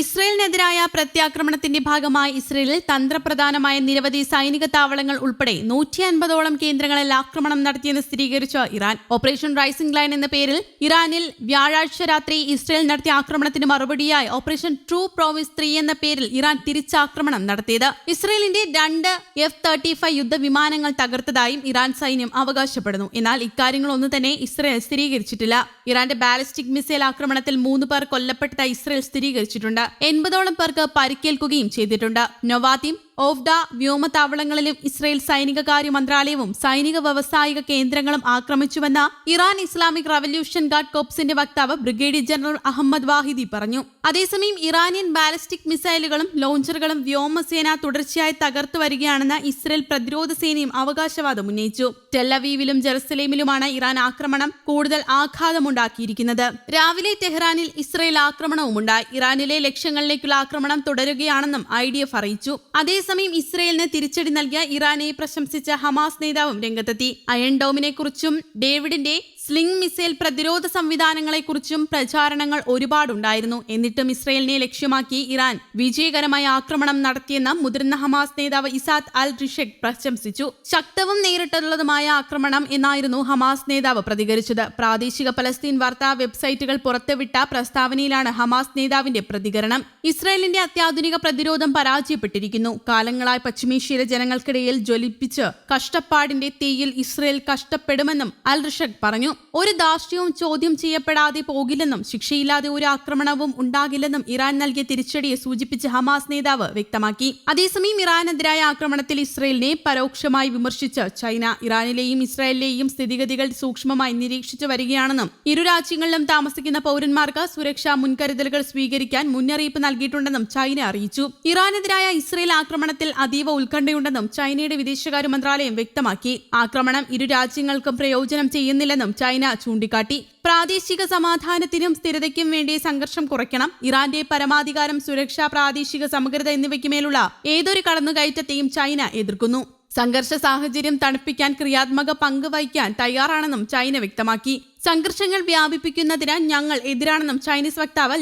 ഇസ്രയേലിനെതിരായ പ്രത്യാക്രമണത്തിന്റെ ഭാഗമായി ഇസ്രയേലിൽ തന്ത്രപ്രധാനമായ നിരവധി സൈനിക താവളങ്ങൾ ഉൾപ്പെടെ നൂറ്റി അൻപതോളം കേന്ദ്രങ്ങളിൽ ആക്രമണം നടത്തിയെന്ന് സ്ഥിരീകരിച്ച ഇറാൻ. ഓപ്പറേഷൻ റൈസിംഗ് ലൈൻ എന്ന പേരിൽ ഇറാനിൽ വ്യാഴാഴ്ച രാത്രി ഇസ്രയേൽ നടത്തിയ ആക്രമണത്തിന് മറുപടിയായി ഓപ്പറേഷൻ ട്രൂ പ്രോമിസ് ത്രീ എന്ന പേരിൽ ഇറാൻ തിരിച്ചാക്രമണം നടത്തിയത്. ഇസ്രയേലിന്റെ രണ്ട് എഫ് തേർട്ടി ഫൈവ് യുദ്ധവിമാനങ്ങൾ തകർത്തതായും ഇറാൻ സൈന്യം അവകാശപ്പെടുന്നു. എന്നാൽ ഇക്കാര്യങ്ങളൊന്നും തന്നെ ഇസ്രയേൽ സ്ഥിരീകരിച്ചിട്ടില്ല. ഇറാന്റെ ബാലിസ്റ്റിക് മിസൈൽ ആക്രമണത്തിൽ മൂന്ന് പേർ കൊല്ലപ്പെട്ടതായി ഇസ്രയേൽ സ്ഥിരീകരിച്ചിട്ടുണ്ട്. എൺപതോളം പേർക്ക് പരിക്കേൽക്കുകയും ചെയ്തിട്ടുണ്ട്. നൊവാത്തിം ഓഫ്ഡ വ്യോമതാവളങ്ങളിലും ഇസ്രയേൽ സൈനിക കാര്യ മന്ത്രാലയവും സൈനിക വ്യവസായിക കേന്ദ്രങ്ങളും ആക്രമിച്ചുവെന്ന് ഇറാൻ ഇസ്ലാമിക് റവല്യൂഷൻ ഗാർഡ് കോപ്സിന്റെ വക്താവ് ബ്രിഗേഡിയർ ജനറൽ അഹമ്മദ് വാഹിദി പറഞ്ഞു. അതേസമയം ഇറാനിയൻ ബാലിസ്റ്റിക് മിസൈലുകളും ലോഞ്ചറുകളും വ്യോമസേന തുടർച്ചയായി തകർത്തു വരികയാണെന്ന് ഇസ്രയേൽ പ്രതിരോധ സേനയും അവകാശവാദം ഉന്നയിച്ചു. ടെല്ലവീവിലും ജെറുസലേമിലുമാണ് ഇറാൻ ആക്രമണം കൂടുതൽ ആഘാതമുണ്ടാക്കിയിരിക്കുന്നത്. രാവിലെ ടെഹ്റാനിൽ ഇസ്രയേൽ ആക്രമണവുമുണ്ടായി. ഇറാനിലെ ലക്ഷ്യങ്ങളിലേക്കുള്ള ആക്രമണം തുടരുകയാണെന്നും ഐ ഡി എഫ് അറിയിച്ചു. അതേസമയം ഇസ്രയേലിന് തിരിച്ചടി നൽകിയ ഇറാനെ പ്രശംസിച്ച ഹമാസ് നേതാവും രംഗത്തെത്തി. അയൺ ഡോമിനെ കുറിച്ചും ഡേവിഡിന്റെ സ്ലിംഗ് മിസൈൽ പ്രതിരോധ സംവിധാനങ്ങളെക്കുറിച്ചും പ്രചാരണങ്ങൾ ഒരുപാടുണ്ടായിരുന്നു. എന്നിട്ടും ഇസ്രയേലിനെ ലക്ഷ്യമാക്കി ഇറാൻ വിജയകരമായ ആക്രമണം നടത്തിയെന്ന് മുതിർന്ന ഹമാസ് നേതാവ് ഇസാദ് അൽ റിഷക് പ്രശംസിച്ചു. ശക്തവും നേരിട്ടുള്ളതുമായ ആക്രമണം എന്നായിരുന്നു ഹമാസ് നേതാവ് പ്രതികരിച്ചത്. പ്രാദേശിക പലസ്തീൻ വാർത്താ വെബ്സൈറ്റുകൾ പുറത്തുവിട്ട പ്രസ്താവനയിലാണ് ഹമാസ് നേതാവിന്റെ പ്രതികരണം. ഇസ്രയേലിന്റെ അത്യാധുനിക പ്രതിരോധം പരാജയപ്പെട്ടിരിക്കുന്നു. കാലങ്ങളായി പശ്ചിമേഷ്യയിലെ ജനങ്ങൾക്കിടയിൽ ജ്വലിപ്പിച്ച് കഷ്ടപ്പാടിന്റെ തീയിൽ ഇസ്രയേൽ കഷ്ടപ്പെടുമെന്നും അൽ റിഷക് പറഞ്ഞു. ഒരു ദാർഷ്ട്യവും ചോദ്യം ചെയ്യപ്പെടാതെ പോകില്ലെന്നും ശിക്ഷയില്ലാതെ ഒരു ആക്രമണവും ഉണ്ടാകില്ലെന്നും ഇറാൻ നൽകിയ തിരിച്ചടിയെ സൂചിപ്പിച്ച് ഹമാസ് നേതാവ് വ്യക്തമാക്കി. അതേസമയം ഇറാനെതിരായ ആക്രമണത്തിൽ ഇസ്രയേലിനെ പരോക്ഷമായി വിമർശിച്ച് ചൈന ഇറാനിലെയും ഇസ്രായേലിലെയും സ്ഥിതിഗതികൾ സൂക്ഷ്മമായി നിരീക്ഷിച്ചു വരികയാണെന്നും ഇരു രാജ്യങ്ങളിലും താമസിക്കുന്ന പൗരന്മാർക്ക് സുരക്ഷാ മുൻകരുതലുകൾ സ്വീകരിക്കാൻ മുന്നറിയിപ്പ് നൽകിയിട്ടുണ്ടെന്നും ചൈന അറിയിച്ചു. ഇറാനെതിരായ ഇസ്രയേൽ ആക്രമണത്തിൽ അതീവ ഉത്കണ്ഠയുണ്ടെന്നും ചൈനയുടെ വിദേശകാര്യ മന്ത്രാലയം വ്യക്തമാക്കി. ആക്രമണം ഇരു രാജ്യങ്ങൾക്കും പ്രയോജനം ചെയ്യുന്നില്ലെന്നും ചൈന ചൂണ്ടിക്കാട്ടി. പ്രാദേശിക സമാധാനത്തിനും സ്ഥിരതയ്ക്കും വേണ്ടി സംഘർഷം കുറയ്ക്കണം. ഇറാന്റെ പരമാധികാരം സുരക്ഷ പ്രാദേശിക സമഗ്രത എന്നിവയ്ക്കുമേലുള്ള ഏതൊരു കടന്നുകയറ്റത്തെയും ചൈന എതിർക്കുന്നു. സംഘർഷ സാഹചര്യം തണുപ്പിക്കാൻ ക്രിയാത്മക പങ്ക് വഹിക്കാൻ തയ്യാറാണെന്നും ചൈന വ്യക്തമാക്കി. സംഘർഷങ്ങൾ വ്യാപിപ്പിക്കുന്നതിന് ഞങ്ങൾ എതിരാണെന്നും ചൈനീസ് വക്താവ്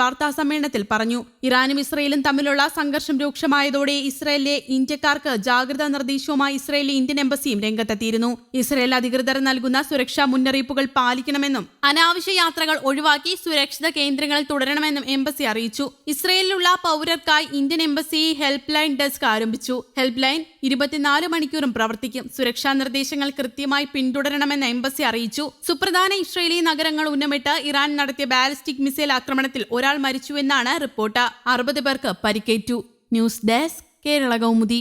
വാർത്താ സമ്മേളനത്തിൽ പറഞ്ഞു. ഇറാനും ഇസ്രയേലും തമ്മിലുള്ള സംഘർഷം രൂക്ഷമായതോടെ ഇസ്രയേലിലെ ഇന്ത്യക്കാർക്ക് ജാഗ്രതാ നിർദ്ദേശവുമായി ഇസ്രയേലിലെ ഇന്ത്യൻ എംബസിയും രംഗത്തെത്തിയിരുന്നു. ഇസ്രയേൽ അധികൃതർ നൽകുന്ന സുരക്ഷാ മുന്നറിയിപ്പുകൾ പാലിക്കണമെന്നും അനാവശ്യ യാത്രകൾ ഒഴിവാക്കി സുരക്ഷിത കേന്ദ്രങ്ങളിൽ തുടരണമെന്നും എംബസി അറിയിച്ചു. ഇസ്രയേലിലുള്ള പൗരർക്കായി Indian embassy help line desk ആരംഭിച്ചു. ഹെൽപ്പ് ലൈൻ ഇരുപത്തിനാല് മണിക്കൂറും പ്രവർത്തിക്കും. സുരക്ഷാ നിർദ്ദേശങ്ങൾ കൃത്യമായി പിന്തുടരണമെന്ന് എംബസി അറിയിച്ചു. സുപ്രധാന ഇസ്രയേലി നഗരങ്ങൾ ഉന്നമിട്ട് ഇറാൻ നടത്തിയ ബാലിസ്റ്റിക് മിസൈൽ ആക്രമണത്തിൽ ഒരാൾ മരിച്ചുവെന്നാണ് റിപ്പോർട്ട്. അറുപത് പേർക്ക് പരിക്കേറ്റു. News desk Kerala Kaumudi.